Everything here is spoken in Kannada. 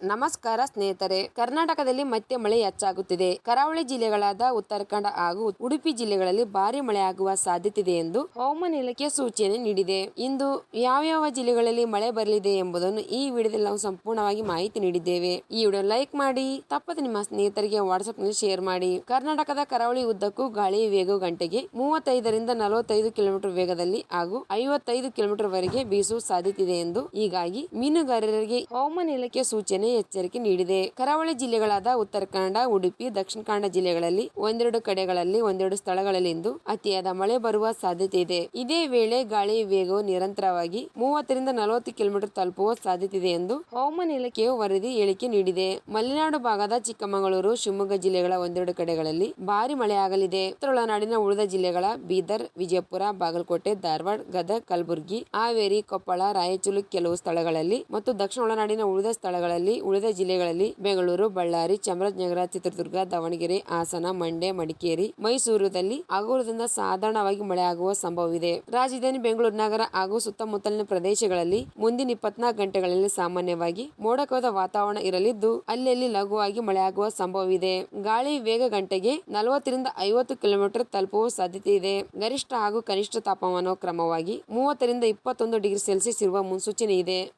ನಮಸ್ಕಾರ ಸ್ನೇಹಿತರೆ. ಕರ್ನಾಟಕದಲ್ಲಿ ಮತ್ತೆ ಮಳೆ ಹೆಚ್ಚಾಗುತ್ತಿದೆ. ಕರಾವಳಿ ಜಿಲ್ಲೆಗಳಾದ ಉತ್ತರಾಖಂಡ ಹಾಗೂ ಉಡುಪಿ ಜಿಲ್ಲೆಗಳಲ್ಲಿ ಭಾರಿ ಮಳೆಯಾಗುವ ಸಾಧ್ಯತೆ ಇದೆ ಎಂದು ಹವಾಮಾನ ಇಲಾಖೆ ಸೂಚನೆ ನೀಡಿದೆ. ಇಂದು ಯಾವ ಯಾವ ಜಿಲ್ಲೆಗಳಲ್ಲಿ ಮಳೆ ಬರಲಿದೆ ಎಂಬುದನ್ನು ಈ ವಿಡಿಯೋದಲ್ಲಿ ನಾವು ಸಂಪೂರ್ಣವಾಗಿ ಮಾಹಿತಿ ನೀಡಿದ್ದೇವೆ. ಈ ವಿಡಿಯೋ ಲೈಕ್ ಮಾಡಿ, ತಪ್ಪದೆ ನಿಮ್ಮ ಸ್ನೇಹಿತರಿಗೆ ವಾಟ್ಸ್ಆಪ್ನಲ್ಲಿ ಶೇರ್ ಮಾಡಿ. ಕರ್ನಾಟಕದ ಕರಾವಳಿ ಉದ್ದಕ್ಕೂ ಗಾಳಿ ವೇಗ ಗಂಟೆಗೆ ಮೂವತ್ತೈದರಿಂದ ನಲವತ್ತೈದು ಕಿಲೋಮೀಟರ್ ವೇಗದಲ್ಲಿ ಹಾಗೂ ಐವತ್ತೈದು ಕಿಲೋಮೀಟರ್ ವರೆಗೆ ಬೀಸುವ ಸಾಧ್ಯತೆ ಇದೆ ಎಂದು ಹೀಗಾಗಿ ಮೀನುಗಾರರಿಗೆ ಹವಾಮಾನ ಇಲಾಖೆ ಸೂಚನೆ ಎಚ್ಚರಿಕೆ ನೀಡಿದೆ. ಕರಾವಳಿ ಜಿಲ್ಲೆಗಳಾದ ಉತ್ತರ ಕನ್ನಡ ಉಡುಪಿ, ದಕ್ಷಿಣ ಕನ್ನಡ ಜಿಲ್ಲೆಗಳಲ್ಲಿ ಒಂದೆರಡು ಕಡೆಗಳಲ್ಲಿ ಒಂದೆರಡು ಸ್ಥಳಗಳಲ್ಲಿ ಇಂದು ಅತಿಯಾದ ಮಳೆ ಬರುವ ಸಾಧ್ಯತೆ ಇದೆ. ಇದೇ ವೇಳೆ ಗಾಳಿ ವೇಗವು ನಿರಂತರವಾಗಿ ಮೂವತ್ತರಿಂದ ನಲವತ್ತು ಕಿಲೋಮೀಟರ್ ತಲುಪುವ ಸಾಧ್ಯತೆ ಇದೆ ಎಂದು ಹವಾಮಾನ ಇಲಾಖೆಯು ವರದಿ ಹೇಳಿಕೆ ನೀಡಿದೆ. ಮಲೆನಾಡು ಭಾಗದ ಚಿಕ್ಕಮಗಳೂರು, ಶಿವಮೊಗ್ಗ ಜಿಲ್ಲೆಗಳ ಒಂದೆರಡು ಕಡೆಗಳಲ್ಲಿ ಭಾರಿ ಮಳೆಯಾಗಲಿದೆ. ಉತ್ತರ ಒಳನಾಡಿನ ಉಳಿದ ಜಿಲ್ಲೆಗಳ ಬೀದರ್, ವಿಜಯಪುರ, ಬಾಗಲಕೋಟೆ, ಧಾರವಾಡ, ಗದಗ, ಕಲಬುರಗಿ, ಹಾವೇರಿ, ಕೊಪ್ಪಳ, ರಾಯಚೂರು, ಕೆಲವು ಸ್ಥಳಗಳಲ್ಲಿ ಮತ್ತು ದಕ್ಷಿಣ ಒಳನಾಡಿನ ಉಳಿದ ಸ್ಥಳಗಳಲ್ಲಿ ಉಳಿದ ಜಿಲ್ಲೆಗಳಲ್ಲಿ ಬೆಂಗಳೂರು, ಬಳ್ಳಾರಿ, ಚಾಮರಾಜನಗರ, ಚಿತ್ರದುರ್ಗ, ದಾವಣಗೆರೆ, ಹಾಸನ, ಮಂಡ್ಯ, ಮಡಿಕೇರಿ, ಮೈಸೂರುದಲ್ಲಿ ಹಗುರದಿಂದ ಸಾಧಾರಣವಾಗಿ ಮಳೆಯಾಗುವ ಸಂಭವವಿದೆ. ರಾಜಧಾನಿ ಬೆಂಗಳೂರು ನಗರ ಹಾಗೂ ಸುತ್ತಮುತ್ತಲಿನ ಪ್ರದೇಶಗಳಲ್ಲಿ ಮುಂದಿನ ಇಪ್ಪತ್ನಾಲ್ಕು ಗಂಟೆಗಳಲ್ಲಿ ಸಾಮಾನ್ಯವಾಗಿ ಮೋಡ ಕವಿದ ವಾತಾವರಣ ಇರಲಿದ್ದು, ಅಲ್ಲಲ್ಲಿ ಲಘುವಾಗಿ ಮಳೆಯಾಗುವ ಸಂಭವವಿದೆ. ಗಾಳಿ ವೇಗ ಗಂಟೆಗೆ ನಲವತ್ತರಿಂದ ಐವತ್ತು ಕಿಲೋಮೀಟರ್ ತಲುಪುವ ಸಾಧ್ಯತೆ ಇದೆ. ಗರಿಷ್ಠ ಹಾಗೂ ಕನಿಷ್ಠ ತಾಪಮಾನ ಕ್ರಮವಾಗಿ ಮೂವತ್ತರಿಂದ ಇಪ್ಪತ್ತೊಂದು ಡಿಗ್ರಿ ಸೆಲ್ಸಿಯಸ್ ಇರುವ ಮುನ್ಸೂಚನೆ ಇದೆ.